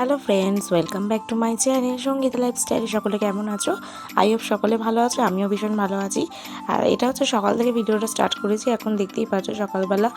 Hello friends, welcome back to my channel Sangeet lifestyle. সকলে কেমন আছো? আই হোপ সকলে ভালো আছো, আমিও ভীষণ ভালো আছি। আর এটা হচ্ছে সকাল থেকে ভিডিওটা স্টার্ট করেছি, এখন দেখতেই পাচ্ছ সকালবেলা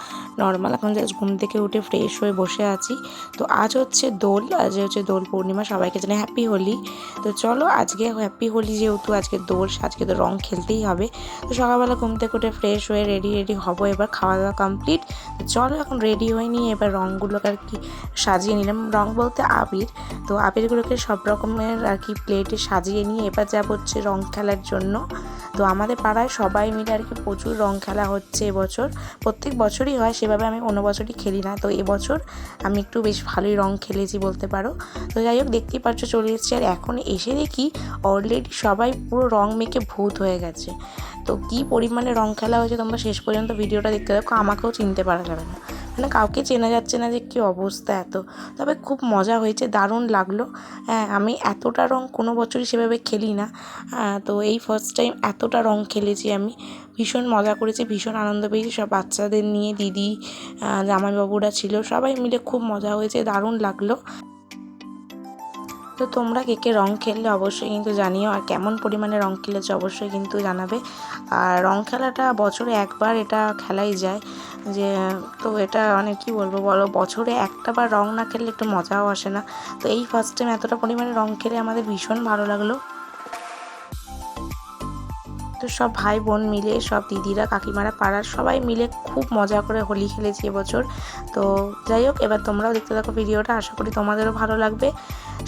নর্মাল এখন জাস্ট ঘুম থেকে উঠে ফ্রেশ হয়ে বসে আছি। তো আজ হচ্ছে দোল, আজ হচ্ছে দোল পূর্ণিমা, সবাইকে জানে হ্যাপি হোলি। তো চলো আজকে হ্যাপি হোলি যেহেতু, আজকে দোল, আজকে তো রং খেলতেই হবে। তো সকালবেলা ঘুম থেকে উঠে ফ্রেশ হয়ে রেডি রেডি হব, এবার খাওয়া দাওয়া কমপ্লিট তো চলো এখন রেডি হয়ে নিয়ে এবার রঙগুলোকে আর কি সাজিয়ে নিলাম। রং বলতে আবির। তো আবিরগুলোকে সব রকমের আর কি প্লেটে সাজিয়ে নিয়ে এবার যাব হচ্ছে রং খেলার জন্য। তো আমাদের পাড়ায় সবাই মিলে আর কি প্রচুর রং খেলা হচ্ছে এবছর। প্রত্যেক বছরই হয়, সেভাবে আমি অন্য বছরই খেলি না। তো এবছর আমি একটু বেশ ভালোই রং খেলেছি বলতে পারো। তো যাই হোক, দেখতেই পাচ্ছ চলে এসেছি। আর এখন এসে দেখি অলরেডি সবাই পুরো রং মেখে ভূত হয়ে গেছে। তো কী পরিমাণে রং খেলা হয়েছে তোমরা শেষ পর্যন্ত ভিডিওটা দেখতে দেখো আমাকেও চিনতে পারা যাবে না। মানে কাউকে চেনা যাচ্ছে না যে কী অবস্থা এত। তবে খুব মজা হয়েছে, দারুণ লাগল। হ্যাঁ আমি এতটা রং কোনো বছরই সেভাবে খেলি না। তো এই ফার্স্ট টাইম এতটা রং খেলেছি আমি। ভীষণ মজা করেছি, ভীষণ আনন্দ পেয়েছি। সব বাচ্চাদের নিয়ে, দিদি জামাইবাবুরা ছিল, সবাই মিলে খুব মজা হয়েছে, দারুণ লাগল। তো তোমরা কে কে রং খেললে অবশ্যই কিন্তু জানিও, আর কেমন পরিমাণে রং খেলেছো অবশ্যই কিন্তু জানাবে। আর রং খেলাটা বছরে একবার এটা খেলাই যায়, যে তো এটা মানে কী বলব বলো, বছরে একটা বার রং না খেললে একটু মজাও আসে না। তো এই ফার্স্ট টাইম এতটা পরিমাণে রং খেলে আমাদের ভীষণ ভালো লাগল। তো সব ভাই বোন মিলে, সব দিদিরা, কাকিমারা পাড়ার সবাই মিলে খুব মজা করে হোলি খেলেছি এবছর। তো যাই হোক, এবার তোমরাও দেখতে থাকো ভিডিওটা, আশা করি তোমাদেরও ভালো লাগবে।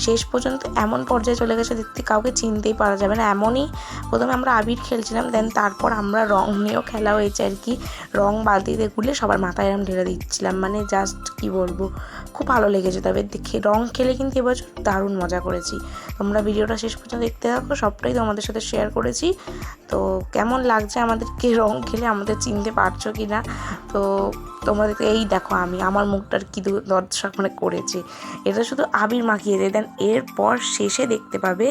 শেষ পর্যন্ত এমন পর্যায়ে চলে গেছে দেখতে কাউকে চিনতেই পারা যাবে না। এমনই প্রথমে আমরা আবির খেলছিলাম দেন তারপর আমরা রং নিয়েও খেলা হয়েছে আর কি। রং বালতিতে গুলে সবার মাথায় এরম ঢেলে দিচ্ছিলাম মানে জাস্ট কি বলব, খুব ভালো লেগেছে। তবে দেখে রং খেলে কিন্তু এবছর দারুণ মজা করেছি। তোমরা ভিডিওটা শেষ পর্যন্ত দেখতে থাকো, সবটাই তোমাদের সাথে শেয়ার করেছি। তো কেমন লাগছে আমাদেরকে? রং খেলে আমাদের চিনতে পারছ কি না তো তোমরা দেখতে এই দেখো আমি, আমার মুখটার কি দর্শক মানে করেছে। এটা শুধু আবির মাখিয়ে দেয়। দেন এরপর শেষে দেখতে পাবে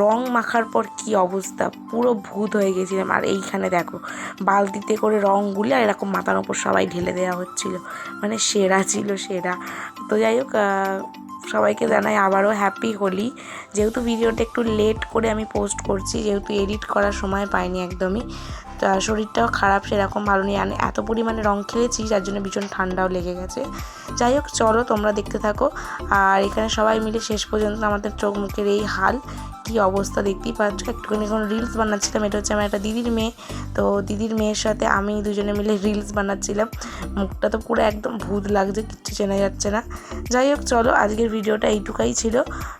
রং মাখার পর কি অবস্থা। পুরো ভূত হয়ে গেছিলাম। আর এইখানে দেখো, বালতিতে করে রঙগুলি আর এরকম মাথার ওপর সবাই ঢেলে দেওয়া হচ্ছিল। মানে সেরা ছিল সেরা। তো যাই হোক সবাইকে জানাই আবারও হ্যাপি হোলি। যেহেতু ভিডিওটা একটু লেট করে আমি পোস্ট করছি, যেহেতু এডিট করার সময় পাইনি একদমই। শরীরটাও খারাপ সেরকম ভালো নেই। এত পরিমাণে রং খেলেছি যার জন্য ভীষণ ঠান্ডাও লেগে গেছে। যাই হোক, চলো তোমরা দেখতে থাকো। আর এখানে সবাই মিলে শেষ পর্যন্ত আমাদের চোখ মুখের এই হাল। কি অবস্থা দেখতেই পাচ্ছ? একটুখানি এখন রিলস বানাচ্ছিলাম। এটা হচ্ছে আমার একটা দিদির মেয়ে। তো দিদির মেয়ের সাথে আমি দুজনে মিলে রিলস বানাচ্ছিলাম। মুখটা তো পুরো একদম ভূত লাগছে, কিচ্ছু চেনা যাচ্ছে না। যাই হোক, চলো আজকের ভিডিওটা এইটুকাই ছিল।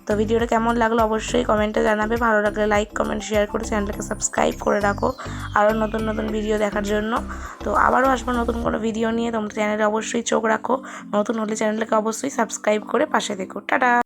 তো ভিডিওটা কেমন লাগল অবশ্যই কমেন্টে জানাবে। ভালো লাগলে লাইক কমেন্ট শেয়ার করে চ্যানেলটাকে সাবস্ক্রাইব করে রাখো। আরও নতুন নতুন ভিডিও দেখার জন্য। তো আবারও আসব নতুন কোনো ভিডিও নিয়ে। তোমরা চ্যানেলে অবশ্যই চোখ রাখো। নতুন হলে চ্যানেলকে অবশ্যই সাবস্ক্রাইব করে পাশে দেখো টাটা!